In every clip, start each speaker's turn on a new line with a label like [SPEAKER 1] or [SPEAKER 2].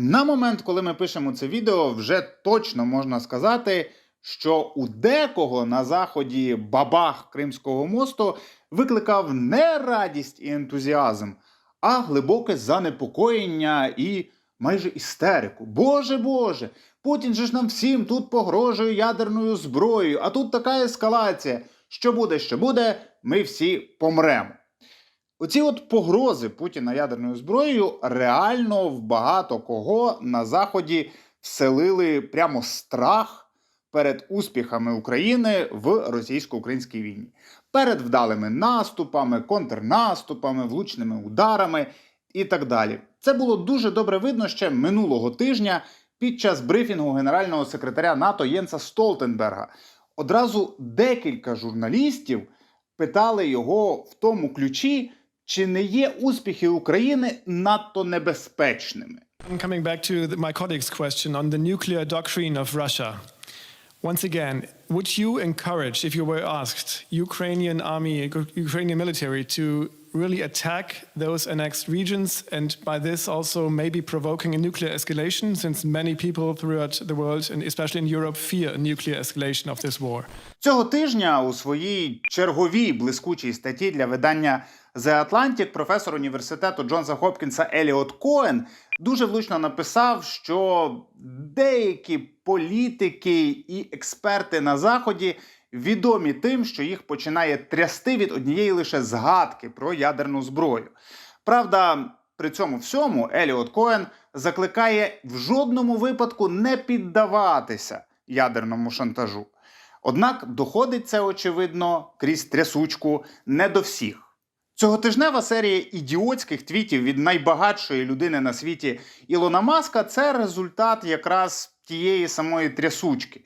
[SPEAKER 1] На момент, коли ми пишемо це відео, вже точно можна сказати, що у декого на заході бабах Кримського мосту викликав не радість і ентузіазм, а глибоке занепокоєння і майже істерику. Боже Боже, Путін же ж нам всім тут погрожує ядерною зброєю, а тут така ескалація. Що буде, що буде, ми всі помремо. Оці от погрози Путіна ядерною зброєю реально в багато кого на Заході вселили прямо страх перед успіхами України в російсько-українській війні, перед вдалими наступами, контрнаступами, влучними ударами і так далі. Це було дуже добре видно ще минулого тижня під час брифінгу генерального секретаря НАТО Єнса Столтенберга. Одразу декілька журналістів питали його в тому ключі, чи не є успіхи України надто небезпечними.
[SPEAKER 2] Coming back to the, my colleague's question on the nuclear doctrine of Russia. Once again, would you encourage, if you were asked, Ukrainian army, Ukrainian military to really attack those annexed regions and by this also maybe provoking a nuclear escalation since many people throughout the world and especially in Europe fear a nuclear escalation of this war?
[SPEAKER 1] Цього тижня у своїй черговій блискучій статті для видання The Atlantic професор університету Джонса Хопкінса Еліот Коен дуже влучно написав, що деякі політики і експерти на заході відомі тим, що їх починає трясти від однієї лише згадки про ядерну зброю. Правда, при цьому всьому Еліот Коен закликає в жодному випадку не піддаватися ядерному шантажу. Однак доходить це, очевидно, крізь трясучку не до всіх. Цьоготижнева серія ідіотських твітів від найбагатшої людини на світі Ілона Маска це результат якраз тієї самої трясучки.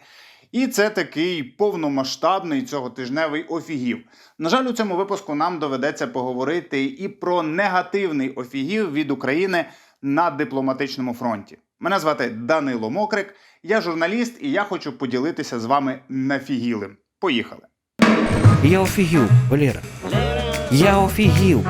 [SPEAKER 1] І це такий повномасштабний цьоготижневий офігів. На жаль, у цьому випуску нам доведеться поговорити і про негативний офігів від України на дипломатичному фронті. Мене звати Данило Мокрик, я журналіст, і я хочу поділитися з вами нафігілим. Поїхали!
[SPEAKER 3] Я офігів, Валера. Я офігів.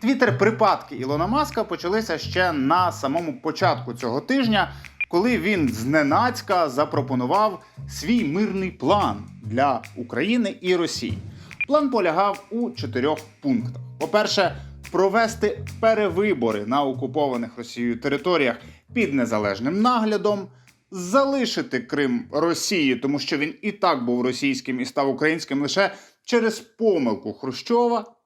[SPEAKER 1] Твіттер припадки Ілона Маска почалися ще на самому початку цього тижня, коли він зненацька запропонував свій мирний план для України і Росії. План полягав у чотирьох пунктах: по-перше, провести перевибори на окупованих Росією територіях під незалежним наглядом, залишити Крим Росії, тому що він і так був російським і став українським лише через помилку Хрущова.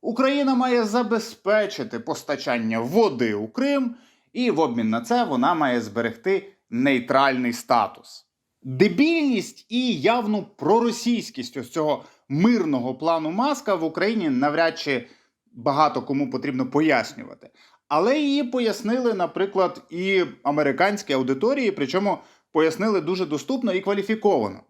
[SPEAKER 1] Україна має забезпечити постачання води у Крим, і в обмін на це вона має зберегти нейтральний статус. Дебільність і явну проросійськість ось цього мирного плану Маска в Україні навряд чи багато кому потрібно пояснювати. Але її пояснили, наприклад, і американські аудиторії, причому пояснили дуже доступно і кваліфіковано.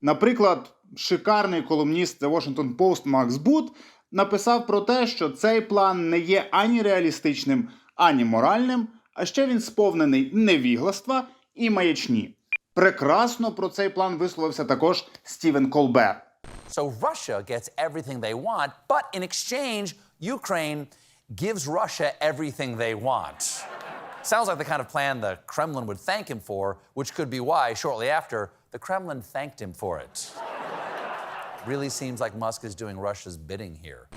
[SPEAKER 1] Наприклад, шикарний колумніст The Washington Post Макс Бут написав про те, що цей план не є ані реалістичним, ані моральним, а ще він сповнений невігластва і маячні. Прекрасно про цей план висловився також Стівен Колбер.
[SPEAKER 4] So Russia gets everything they want, but in exchange, Ukraine gives Russia everything they want. Sounds like the kind of plan the Kremlin would thank him for, which could be why, shortly after, the Kremlin thanked him for it. Really seems like Musk is doing Russia's bidding here.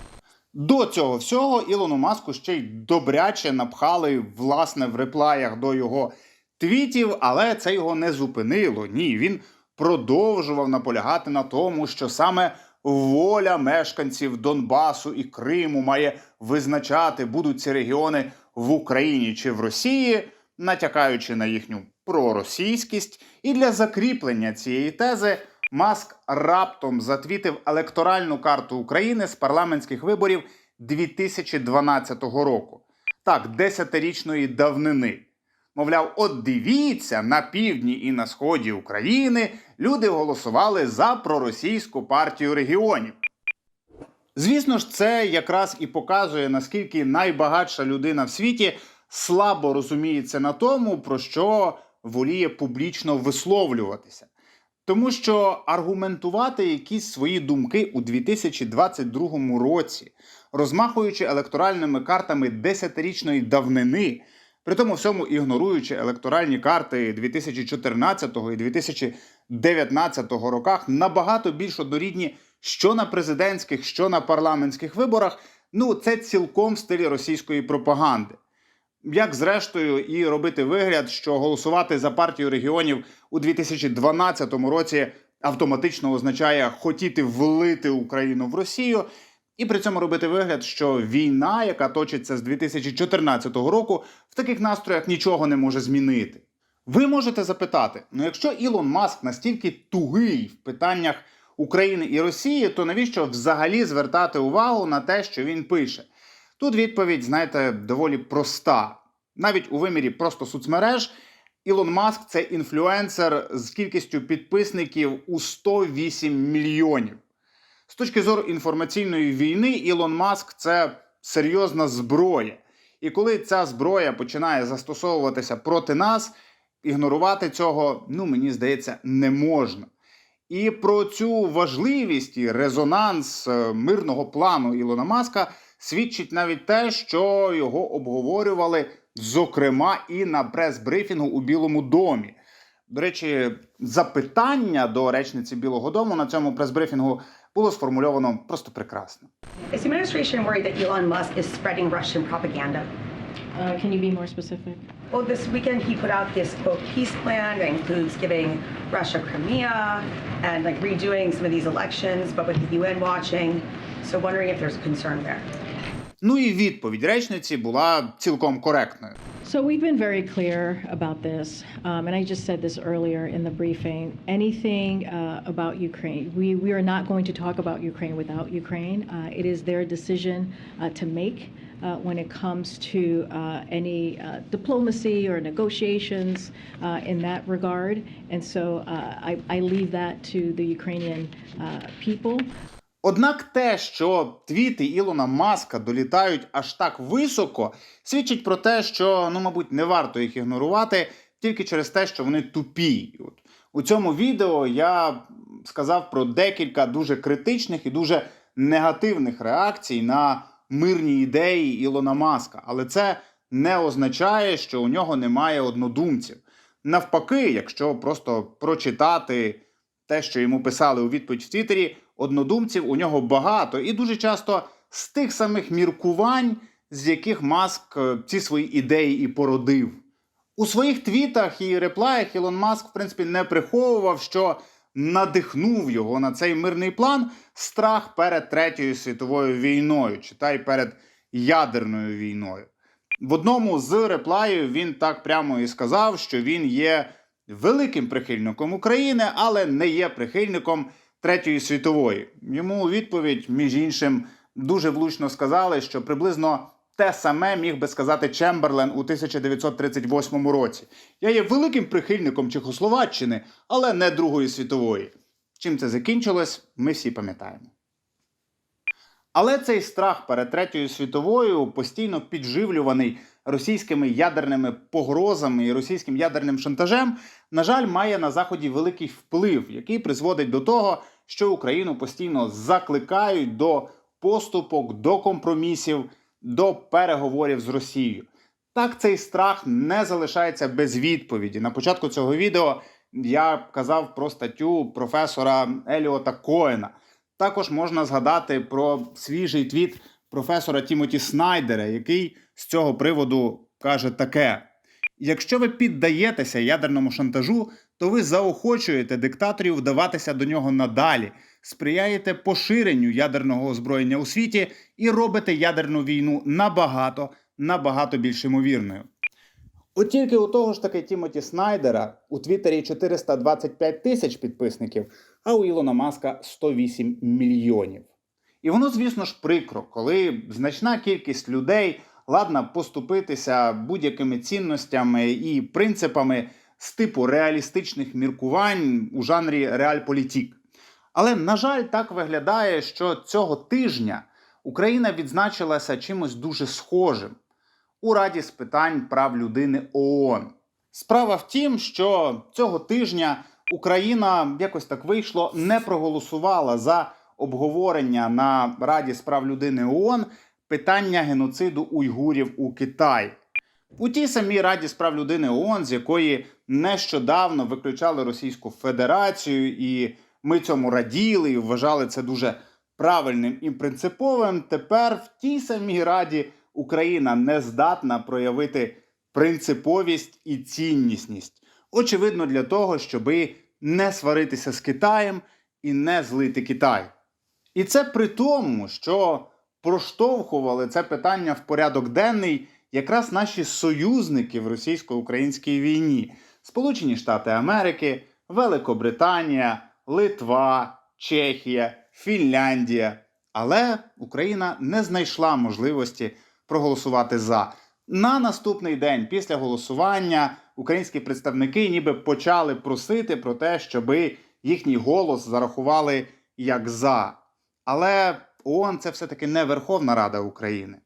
[SPEAKER 1] До цього всього Ілону Маску ще й добряче напхали власне в реплаях до його твітів, але це його не зупинило. Ні, він продовжував наполягати на тому, що саме воля мешканців Донбасу і Криму має визначати, будуть ці регіони в Україні чи в Росії, натякаючи на їхню проросійськість. І для закріплення цієї тези Маск раптом затвітив електоральну карту України з парламентських виборів 2012 року. Так, десятирічної давнини. Мовляв, от дивіться, на півдні і на сході України люди голосували за проросійську партію регіонів. Звісно ж, це якраз і показує, наскільки найбагатша людина в світі слабо розуміється на тому, про що воліє публічно висловлюватися. Тому що аргументувати якісь свої думки у 2022 році, розмахуючи електоральними картами десятирічної давнини, при тому всьому ігноруючи електоральні карти 2014 і 2019 роках, набагато більш однорідні що на президентських, що на парламентських виборах, ну це цілком в стилі російської пропаганди. Як зрештою і робити вигляд, що голосувати за партію регіонів у 2012 році автоматично означає хотіти влити Україну в Росію, і при цьому робити вигляд, що війна, яка точиться з 2014 року, в таких настроях нічого не може змінити. Ви можете запитати: ну якщо Ілон Маск настільки тугий в питаннях України і Росії, то навіщо взагалі звертати увагу на те, що він пише? Тут відповідь, знаєте, доволі проста. Навіть у вимірі просто соцмереж Ілон Маск це інфлюенсер з кількістю підписників у 108 мільйонів. З точки зору інформаційної війни, Ілон Маск це серйозна зброя. І коли ця зброя починає застосовуватися проти нас, ігнорувати цього, ну мені здається, не можна. І про цю важливість і резонанс е, мирного плану Ілона Маска свідчить навіть те, що його обговорювали, зокрема, і на прес-брифінгу у Білому домі. До речі, запитання до речниці Білого Дому на цьому прес-брифінгу було сформульовано просто прекрасно.
[SPEAKER 5] Is the administration worried that Elon Musk is spreading Russian propaganda?
[SPEAKER 6] Uh, Can you be more specific?
[SPEAKER 5] Well, this weekend he put out this quote peace plan that includes giving Russia Crimea and like redoing some of these elections, but with the UN watching. So wondering if there's a concern there.
[SPEAKER 1] Ну і відповідь речниці була цілком коректною.
[SPEAKER 6] So we've been very clear about this, um, and I just said this earlier in the briefing. Anything uh, about Ukraine, we, we are not going to talk about Ukraine without Ukraine. Uh, it is their decision uh, to make uh, when it comes to uh, any uh, diplomacy or negotiations uh, in that regard. And so uh, I, I leave that to the Ukrainian uh, people.
[SPEAKER 1] Однак те, що твіти Ілона Маска долітають аж так високо, свідчить про те, що ну, мабуть, не варто їх ігнорувати тільки через те, що вони тупі. От у цьому відео я сказав про декілька дуже критичних і дуже негативних реакцій на мирні ідеї Ілона Маска, але це не означає, що у нього немає однодумців. Навпаки, якщо просто прочитати те, що йому писали у відповідь в Твіттері, однодумців у нього багато, і дуже часто з тих самих міркувань, з яких Маск е, ці свої ідеї і породив. У своїх твітах і реплаях Ілон Маск, в принципі, не приховував, що надихнув його на цей мирний план страх перед Третьою світовою війною, читай перед ядерною війною. В одному з реплаїв він так прямо і сказав, що він є великим прихильником України, але не є прихильником Третьої світової. Йому у відповідь, між іншим, дуже влучно сказали, що приблизно те саме міг би сказати Чемберлен у 1938 році. Я є великим прихильником Чехословаччини, але не Другої світової. Чим це закінчилось, ми всі пам'ятаємо. Але цей страх перед Третьою світовою постійно підживлюваний російськими ядерними погрозами і російським ядерним шантажем, на жаль, має на заході великий вплив, який призводить до того, що Україну постійно закликають до поступок, до компромісів, до переговорів з Росією. Так, цей страх не залишається без відповіді. На початку цього відео я казав про статтю професора Еліота Коена. Також можна згадати про свіжий твіт професора Тімоті Снайдера, який з цього приводу каже таке: якщо ви піддаєтеся ядерному шантажу, то ви заохочуєте диктаторів вдаватися до нього надалі, сприяєте поширенню ядерного озброєння у світі і робите ядерну війну набагато, набагато більш ймовірною. От тільки у того ж таки Тімоті Снайдера у Твіттері 425 тисяч підписників, а у Ілона Маска 108 мільйонів. І воно, звісно ж, прикро, коли значна кількість людей ладна поступитися будь-якими цінностями і принципами з типу реалістичних міркувань у жанрі реальполітік. Але, на жаль, так виглядає, що цього тижня Україна відзначилася чимось дуже схожим у Раді з питань прав людини ООН. Справа в тім, що цього тижня Україна якось так вийшло, не проголосувала за обговорення на Раді з прав людини ООН питання геноциду уйгурів у Китаї. У тій самій Раді з прав людини ООН, з якої нещодавно виключали Російську Федерацію, і ми цьому раділи і вважали це дуже правильним і принциповим. Тепер в тій самій Раді Україна не здатна проявити принциповість і ціннісність. Очевидно, для того, щоби не сваритися з Китаєм і не злити Китай. І це при тому, що проштовхували це питання в порядок денний якраз наші союзники в російсько-українській війні: Сполучені Штати Америки, Великобританія, Литва, Чехія, Фінляндія. Але Україна не знайшла можливості проголосувати за. На наступний день після голосування українські представники ніби почали просити про те, щоби їхній голос зарахували як за. Але ООН це все-таки не Верховна Рада України.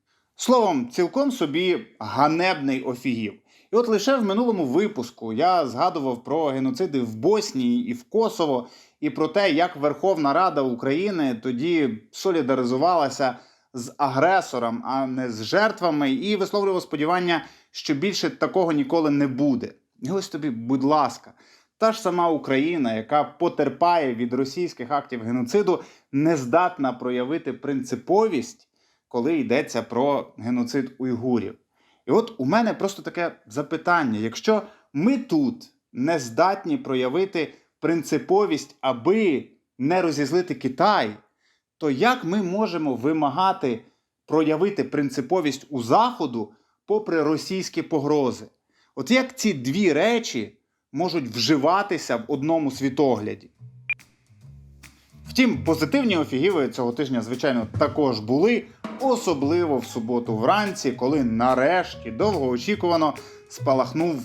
[SPEAKER 1] Словом, цілком собі ганебний офігів. І от лише в минулому випуску я згадував про геноциди в Боснії і в Косово, і про те, як Верховна Рада України тоді солідаризувалася з агресором, а не з жертвами, і висловлював сподівання, що більше такого ніколи не буде. І ось тобі, будь ласка, та ж сама Україна, яка потерпає від російських актів геноциду, не здатна проявити принциповість, коли йдеться про геноцид уйгурів. І от у мене просто таке запитання: якщо ми тут не здатні проявити принциповість, аби не розізлити Китай, то як ми можемо вимагати проявити принциповість у Заходу попри російські погрози? От як ці дві речі можуть вживатися в одному світогляді? Втім, позитивні офігіви цього тижня, звичайно, також були, особливо в суботу вранці, коли нарешті довгоочікувано спалахнув